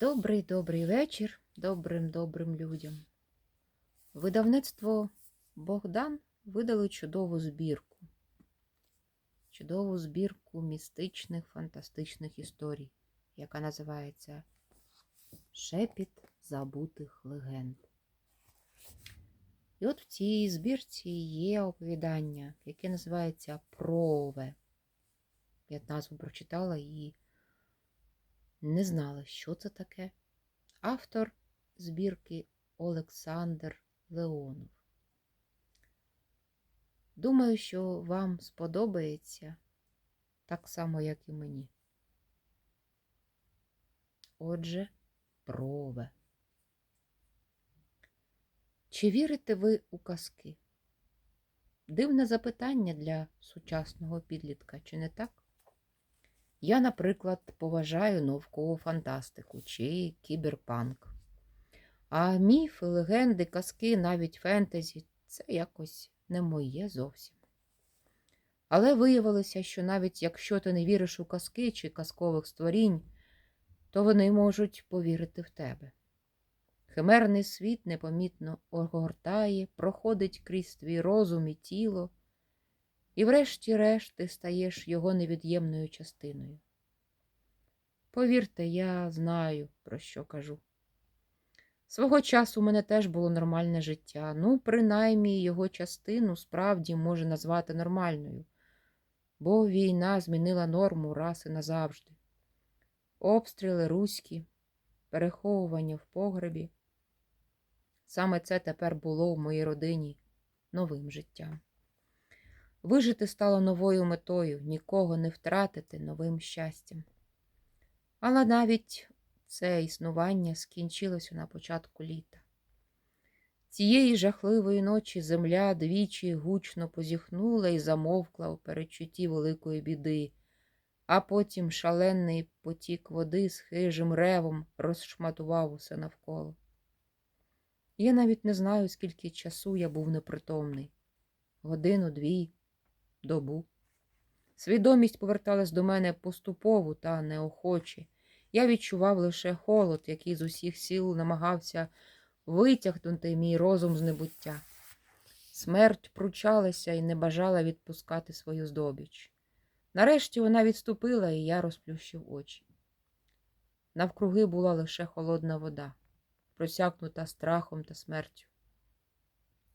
Добрий добрий вечір добрим добрим людям. Видавництво Богдан видало чудову збірку. Чудову збірку містичних фантастичних історій, яка називається Шепіт забутих легенд. І от в цій збірці є оповідання, яке називається Прове. Я назву прочитала і не знала, що це таке. Автор збірки Олександр Леонов. Думаю, що вам сподобається так само, як і мені. Отже, прове. Чи вірите ви у казки? Дивне запитання для сучасного підлітка, чи не так? Я, наприклад, поважаю наукову фантастику чи кіберпанк. А міфи, легенди, казки, навіть фентезі це якось не моє зовсім. Але виявилося, що навіть якщо ти не віриш у казки чи казкових створінь, то вони можуть повірити в тебе. Химерний світ непомітно огортає, проходить крізь твій розум і тіло, і врешті-решт ти стаєш його невід'ємною частиною. Повірте, я знаю, про що кажу. Свого часу у мене теж було нормальне життя, ну, принаймні його частину справді може назвати нормальною, бо війна змінила норму раз і назавжди. Обстріли руські, переховування в погребі. Саме це тепер було в моїй родині новим життям. Вижити стало новою метою, нікого не втратити новим щастям. Але навіть це існування скінчилося на початку літа. Цієї жахливої ночі земля двічі гучно позіхнула і замовкла у передчутті великої біди, а потім шалений потік води з хижим ревом розшматував усе навколо. Я навіть не знаю, скільки часу я був непритомний годину, дві, добу. Свідомість поверталась до мене поступово та неохоче. Я відчував лише холод, який з усіх сил намагався витягнути мій розум з небуття. Смерть пручалася і не бажала відпускати свою здобіч. Нарешті вона відступила, і я розплющив очі. Навкруги була лише холодна вода, просякнута страхом та смертю.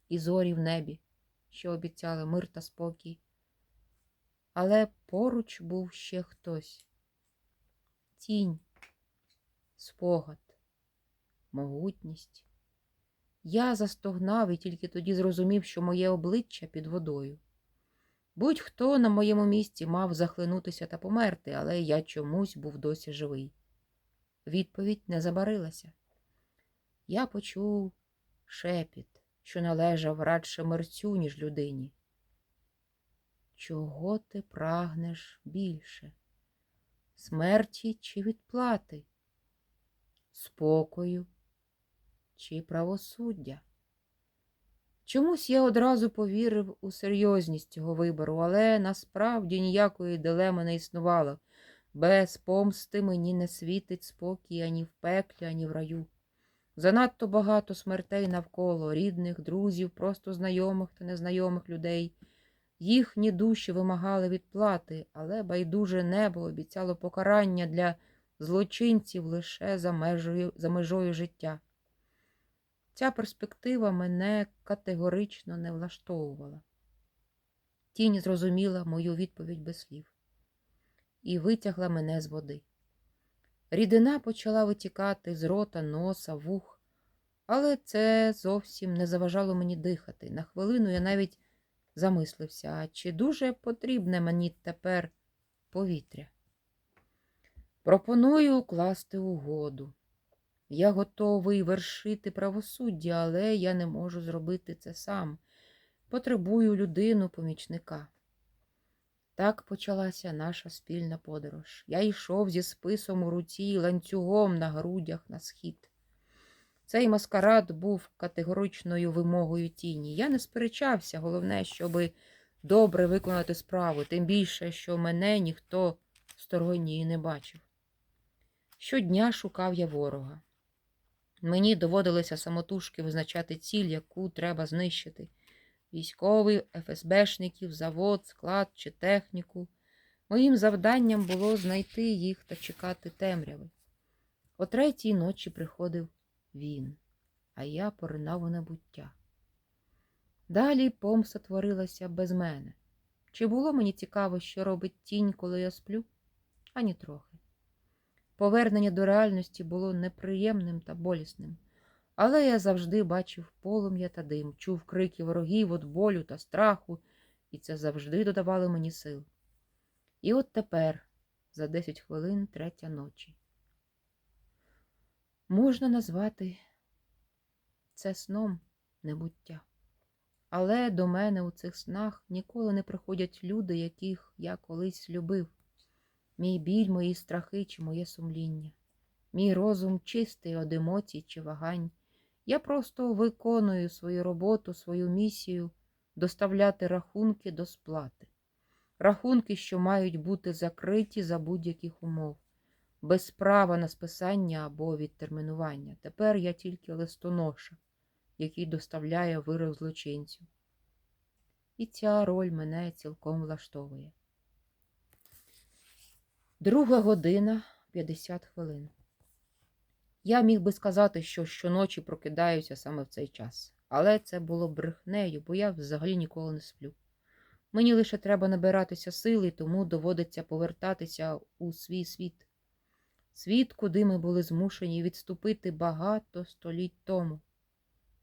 І зорі в небі, що обіцяли мир та спокій. Але поруч був ще хтось. Тінь, спогад, могутність. Я застогнав і тільки тоді зрозумів, що моє обличчя під водою. Будь-хто на моєму місці мав захлинутися та померти, але я чомусь був досі живий. Відповідь не забарилася. Я почув шепіт, що належав радше мерцю, ніж людині. Чого ти прагнеш більше? Смерті чи відплати? Спокою чи правосуддя? Чомусь я одразу повірив у серйозність цього вибору, але насправді ніякої дилеми не існувало. Без помсти мені не світить спокій ані в пеклі, ані в раю. Занадто багато смертей навколо рідних, друзів, просто знайомих та незнайомих людей. Їхні душі вимагали відплати, але байдуже небо обіцяло покарання для злочинців лише за межею, за межою життя. Ця перспектива мене категорично не влаштовувала. Тінь зрозуміла мою відповідь без слів і витягла мене з води. Рідина почала витікати з рота, носа, вух, але це зовсім не заважало мені дихати. На хвилину я навіть замислився, а чи дуже потрібне мені тепер повітря? Пропоную укласти угоду. Я готовий вершити правосуддя, але я не можу зробити це сам. Потребую людину помічника. Так почалася наша спільна подорож. Я йшов зі списом у руці і ланцюгом на грудях на схід. Цей маскарад був категоричною вимогою тіні. Я не сперечався, головне, щоби добре виконати справу, тим більше, що мене ніхто сторонньої не бачив. Щодня шукав я ворога. Мені доводилося самотужки визначати ціль, яку треба знищити військовий, ФСБшників, завод, склад чи техніку. Моїм завданням було знайти їх та чекати темряви. О третій ночі приходив він, а я поринав у небуття. Далі помста творилася без мене. Чи було мені цікаво, що робить тінь, коли я сплю? Ані трохи. Повернення до реальності було неприємним та болісним, але я завжди бачив полум'я та дим, чув крики ворогів від болю та страху, і це завжди додавало мені сил. І от тепер, за 10 хвилин, третя ночі. Можна назвати це сном небуття. Але до мене у цих снах ніколи не приходять люди, яких я колись любив. Мій біль, мої страхи чи моє сумління. Мій розум чистий від емоцій чи вагань. Я просто виконую свою роботу, свою місію доставляти рахунки до сплати. Рахунки, що мають бути закриті за будь-яких умов, без права на списання або відтермінування. Тепер я тільки листоноша, який доставляє вирок злочинцю. І ця роль мене цілком влаштовує. Друга година 50 хвилин. Я міг би сказати, що щоночі прокидаюся саме в цей час, але це було брехнею, бо я взагалі ніколи не сплю. Мені лише треба набиратися сили, тому доводиться повертатися у свій світ. Світ, куди ми були змушені відступити багато століть тому.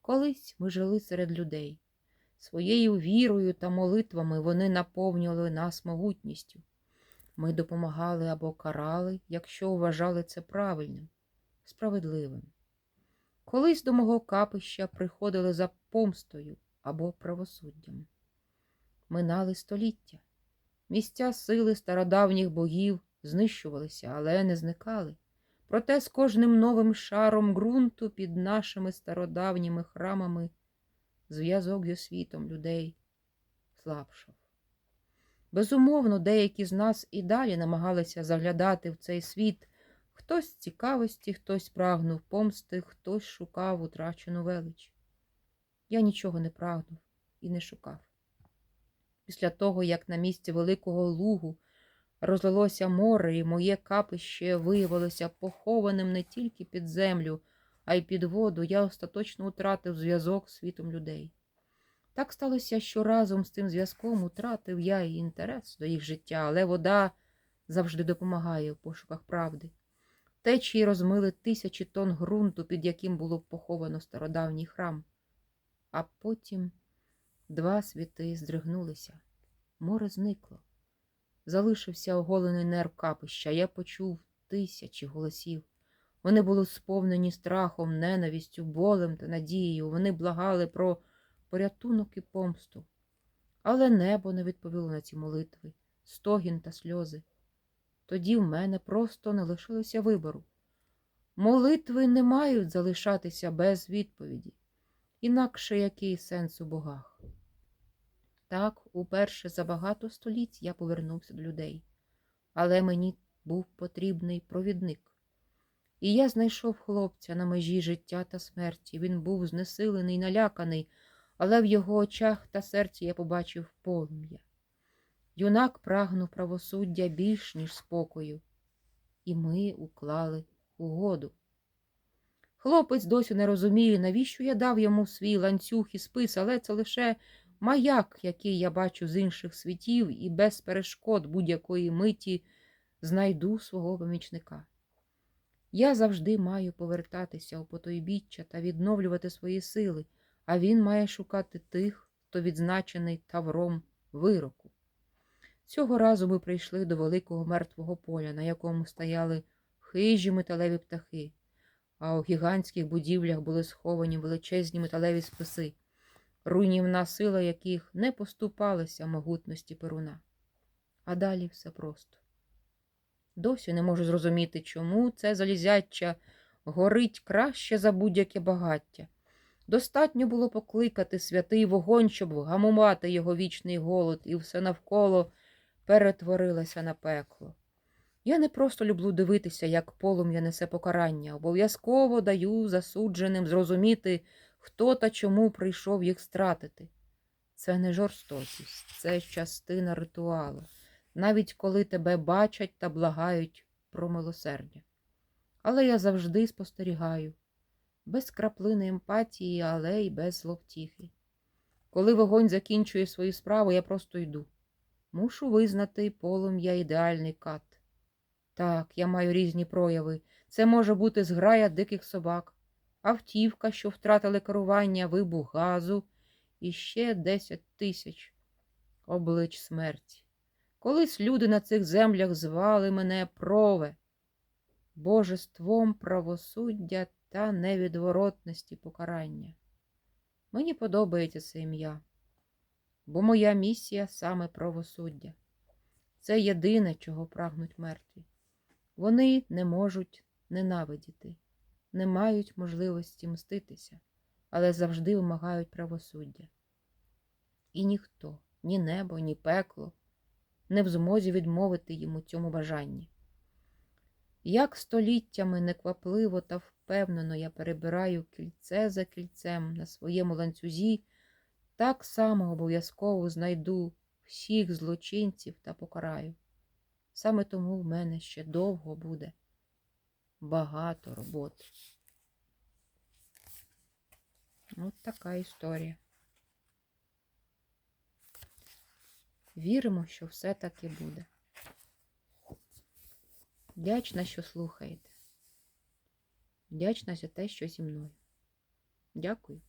Колись ми жили серед людей. Своєю вірою та молитвами вони наповнювали нас могутністю. Ми допомагали або карали, якщо вважали це правильним, справедливим. Колись до мого капища приходили за помстою або правосуддям. Минали століття. Місця сили стародавніх богів знищувалися, але не зникали. Проте з кожним новим шаром ґрунту під нашими стародавніми храмами зв'язок зі світом людей слабшав. Безумовно, деякі з нас і далі намагалися заглядати в цей світ. Хтось з цікавості, хтось прагнув помсти, хтось шукав утрачену велич. Я нічого не прагнув і не шукав. Після того, як на місці великого лугу розлилося море, і моє капище виявилося похованим не тільки під землю, а й під воду, я остаточно втратив зв'язок з світом людей. Так сталося, що разом з тим зв'язком утратив я і інтерес до їх життя, але вода завжди допомагає в пошуках правди. Течії розмили тисячі тонн ґрунту, під яким було поховано стародавній храм. А потім два світи здригнулися. Море зникло. Залишився оголений нерв капища. Я почув тисячі голосів. Вони були сповнені страхом, ненавістю, болем та надією. Вони благали про порятунок і помсту. Але небо не відповіло на ці молитви, стогін та сльози. Тоді в мене просто не лишилося вибору. Молитви не мають залишатися без відповіді, інакше який сенс у богах. Так, уперше за багато століть я повернувся до людей, але мені був потрібний провідник. І я знайшов хлопця на межі життя та смерті. Він був знесилений, наляканий, але в його очах та серці я побачив полум'я. Юнак прагнув правосуддя більш, ніж спокою, і ми уклали угоду. Хлопець досі не розуміє, навіщо я дав йому свій ланцюг і спис, але це лише маяк, який я бачу з інших світів, і без перешкод будь-якої миті знайду свого помічника. Я завжди маю повертатися у потойбіччя та відновлювати свої сили, а він має шукати тих, хто відзначений тавром вироку. Цього разу ми прийшли до великого мертвого поля, на якому стояли хижі металеві птахи, а у гігантських будівлях були сховані величезні металеві списи, руйнівна сила яких не поступалася могутності перуна. А далі все просто. Досі не можу зрозуміти, чому це залізяча горить краще за будь-яке багаття. Достатньо було покликати святий вогонь, щоб вгамувати його вічний голод, і все навколо перетворилося на пекло. Я не просто люблю дивитися, як полум'я несе покарання, обов'язково даю засудженим зрозуміти, хто та чому прийшов їх стратити. Це не жорстокість, це частина ритуалу, навіть коли тебе бачать та благають про милосердя. Але я завжди спостерігаю, без краплини емпатії, але й без зловтіхи. Коли вогонь закінчує свою справу, я просто йду. Мушу визнати полум'я ідеальний кат. Так, я маю різні прояви. Це може бути зграя диких собак, автівка, що втратили керування, вибух газу і ще 10 тисяч облич смерті. Колись люди на цих землях звали мене прове, божеством правосуддя та невідворотності покарання. Мені подобається це ім'я, бо моя місія саме правосуддя. Це єдине, чого прагнуть мертві. Вони не можуть ненавидіти, не мають можливості мститися, але завжди вимагають правосуддя. І ніхто, ні небо, ні пекло не в змозі відмовити їм у цьому бажанні. Як століттями неквапливо та впевнено я перебираю кільце за кільцем на своєму ланцюзі, так само обов'язково знайду всіх злочинців та покараю. Саме тому в мене ще довго буде багато роботи. От така історія. Віримо, що все таки буде. Вдячна, що слухаєте. Вдячна за те, що зі мною. Дякую.